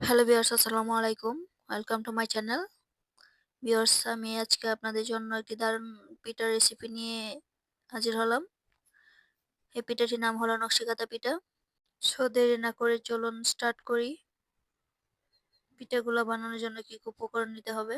Hello viewers আসসালামু আলাইকুম। Welcome to my channel viewers আমি আজকে আপনাদের জন্য একটি দারুণ পিঠার রেসিপি নিয়ে হাজির হলাম। এই পিঠাটির নাম হলো নকশিকাতা পিঠা। সো দেরি না করে চলুন স্টার্ট করি। পিঠাগুলো বানানোর জন্য কী কি উপকরণ নিতে হবে?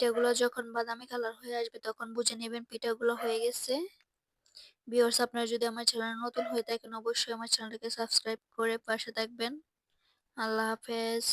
পিঠাগুলো যখন বাদামি কালার হয়ে আসবে তখন বুঝে নেবেন পিঠাগুলো হয়ে গেছে। ভিউয়ার্স আপনারা যদি আমার চ্যানেল নতুন হয়ে থাকেন, অবশ্যই আমার চ্যানেলটাকে সাবস্ক্রাইব করে পাশে থাকবেন। আল্লাহ হাফেজ।